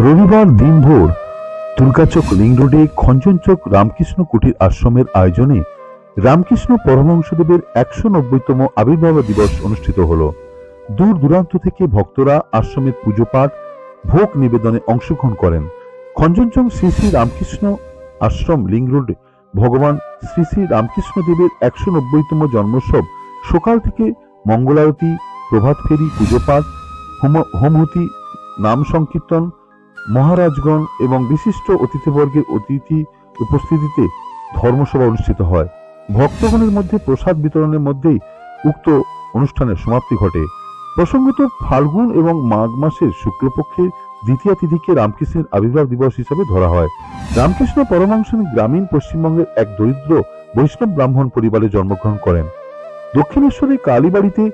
রবিবার দিনভর দুর্গাচক লিং রোডে খঞ্জনচক রামকৃষ্ণ কুটির আশ্রমের আয়োজনে রামকৃষ্ণ পরমহংসদেবের একশো নব্বইতম আবির্ভাব দিবস অনুষ্ঠিত হল। দূর দূরান্ত থেকে ভক্তরা আশ্রমের পুজো পাঠ, ভোগ নিবেদনে অংশগ্রহণ করেন। খঞ্জনচক শ্রী শ্রী রামকৃষ্ণ আশ্রম লিং রোডে, ভগবান শ্রী শ্রী রামকৃষ্ণ দেবের একশো নব্বইতম জন্মোৎসব সকাল থেকে মঙ্গলারতি প্রভাত ফেরি পুজো পাঠ, হোম- হোমহতি, নাম সংকীর্তন মহারাজগণ এবং বিশিষ্ট অতিথিবর্গের অতিথি উপস্থিতিতে ধর্মসভা অনুষ্ঠিত হয়। ভক্তগণের মধ্যে প্রসাদ বিতরণের মধ্যেই উক্ত অনুষ্ঠানের সমাপ্তি ঘটে। প্রসঙ্গত ফাল্গুন এবং মাঘ মাসের শুক্লপক্ষের দ্বিতীয় তিথিকে রামকৃষ্ণের আবির্ভাব দিবস হিসাবে ধরা হয়। রামকৃষ্ণ পরমাংশন গ্রামীণ পশ্চিমবঙ্গের এক দরিদ্র বৈষ্ণব ব্রাহ্মণ পরিবারে জন্মগ্রহণ করেন। দক্ষিণেশ্বরের কালীবাড়িতে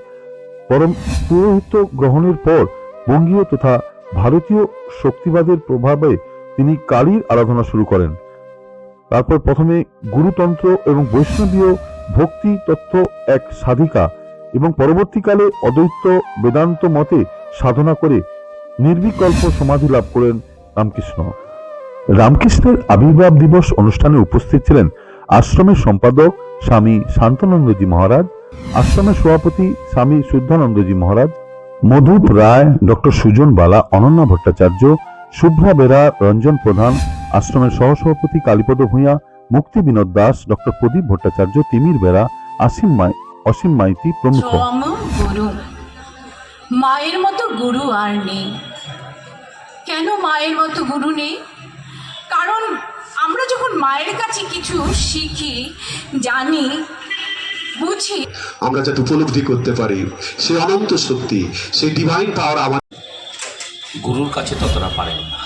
পরম পুরোহিত গ্রহণের পর বঙ্গীয় তথা ভারতীয় শক্তিবাদের প্রভাবে তিনি কালীর আরাধনা শুরু করেন। তারপর প্রথমে গুরুতন্ত্র এবং বৈষ্ণবীয় ভক্তি তত্ত্ব এক সাধিকা এবং পরবর্তীকালে অদ্বৈত বেদান্ত মতে সাধনা করে নির্বিকল্প সমাধি লাভ করেন রামকৃষ্ণ। রামকৃষ্ণের আবির্ভাব দিবস অনুষ্ঠানে উপস্থিত ছিলেন আশ্রমের সম্পাদক স্বামী শান্তানন্দজি মহারাজ আশ্রমের সভাপতি স্বামী শুদ্ধানন্দজি মহারাজ মধুপ রায়, ডক্টর সুজন বালা, অনন্যা ভট্টাচার্য, শুভ্রা বেরা, রঞ্জন প্রধান, আশ্রমের সহসভাপতি কালীপদ ভূঁইয়া, মুক্তি বিনোদ দাস, ডক্টর প্রদীপ ভট্টাচার্য, তিমির বেরা, আসিম মাই, অসীম মাইতি প্রমুখ। গুরু, মায়ের মতো গুরু আর নেই। কেন মায়ের মতো গুরু নেই? কারণ আমরা যখন মায়ের কাছে কিছু শিখি, জানি বুঝি? আমরা যাতে উপলব্ধি করতে পারি সে অনন্ত শক্তি সেই ডিভাইন পাওয়ার আমার গুরুর কাছে ততটা পারেন না।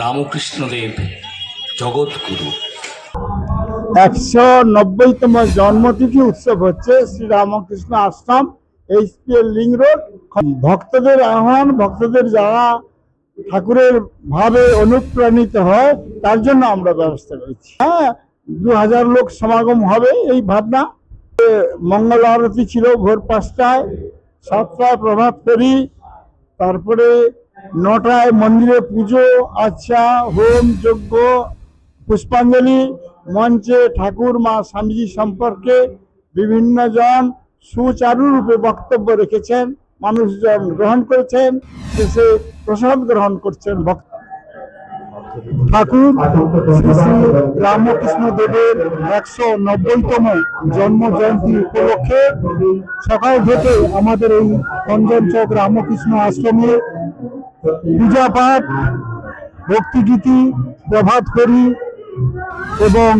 রামকৃষ্ণদেব জগৎ গুরু। একশো নব্বইতম জন্মতিথি উৎসব হচ্ছে Shri Ramakrishna Ashram HPL link road. ভক্তদের আহ্বান ভক্তদের যারা ঠাকুরের ভাবে অনুপ্রাণিত হয় তার জন্য আমরা ব্যবস্থা করেছি। হ্যাঁ দু হাজার লোক সমাগম হবে এই ভাবনা। মঙ্গল আরতি ছিল ভোর পাঁচটায়, সাতটায় প্রভাত ফেরি, তারপরে নটায় মন্দিরে পুজো আচ্ছা হোম, যজ্ঞ, পুষ্পাঞ্জলি, মঞ্চে ঠাকুর, মা স্বামীজি সম্পর্কে বিভিন্ন জন সুচারুরূপে বক্তব্য রেখেছেন, মানুষজন গ্রহণ করেছেন শেষে প্রসাদ গ্রহণ করছেন ভক্ত ঠাকুর শ্রী শ্রী রামকৃষ্ণ দেবের একশো নব্বইতম জন্ম জয়ন্তী উপলক্ষে সকাল থেকে আমাদের এই কঞ্জনচক রামকৃষ্ণ আশ্রমে পূজা পাঠ, ভক্তিগীতি প্রভাত করি এবং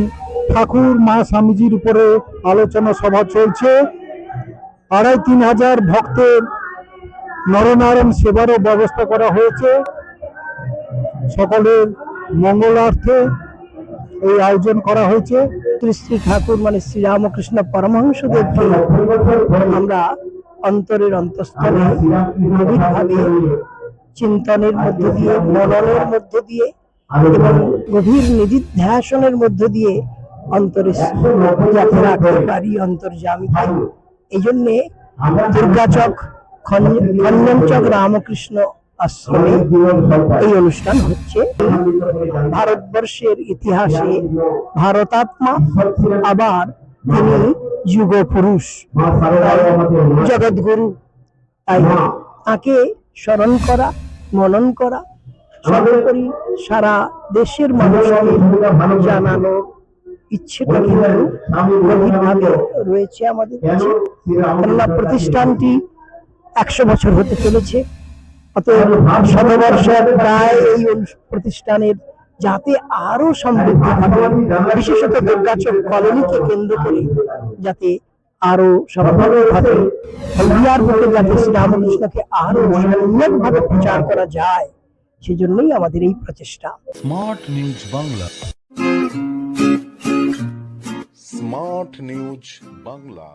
ঠাকুর মা স্বামীজির উপরে আলোচনা সভা চলছে। আড়াই তিন হাজার ভক্তের নরনারায়ণ সেবারও ব্যবস্থা করা হয়েছে। সকলের মঙ্গলার্থে এই আয়োজন করা হয়েছে। শ্রী ঠাকুর মানে শ্রীরামকৃষ্ণ পরমহংসদেবকে আমরা অন্তরের অন্তঃস্থলে গভীরভাবে চিন্তনের মধ্য দিয়ে, মননের মধ্য দিয়ে এবং গভীর নিধিধ্যাসনের মধ্য দিয়ে অন্তরে যাতে রাখতে পারি অন্তর্জামীকে এই জন্যে দুর্গাচক খঞ্জ- খঞ্জনচক রামকৃষ্ণ আশ্রমে এই অনুষ্ঠান হচ্ছে ভারতবর্ষের ইতিহাসে ভারতাত্মা, আবার তিনি যুগ পুরুষ জগৎগুরু তাই তাকে স্মরণ করা, মনন করা, সর্বোপরি সারা দেশের মানুষকে জানানোর ইচ্ছেটা কিন্তু গভীরভাবে রয়েছে আমাদের কাছে। প্রতিষ্ঠানটি একশো বছর হতে চলেছে। শতবর্ষের প্রায় এই প্রতিষ্ঠানের যাতে আরও সমৃদ্ধ হবে। বিশেষত দুর্গাচক কলোনিকে কেন্দ্র করে যাতে আরও সমৃদ্ধ যাতে শ্রীরামকৃষ্ণকে আরও উন্নত ভাবে প্রচার করা যায়, সেজন্যই আমাদের এই প্রচেষ্টা। Smart News Bangla. Smart News Bangla.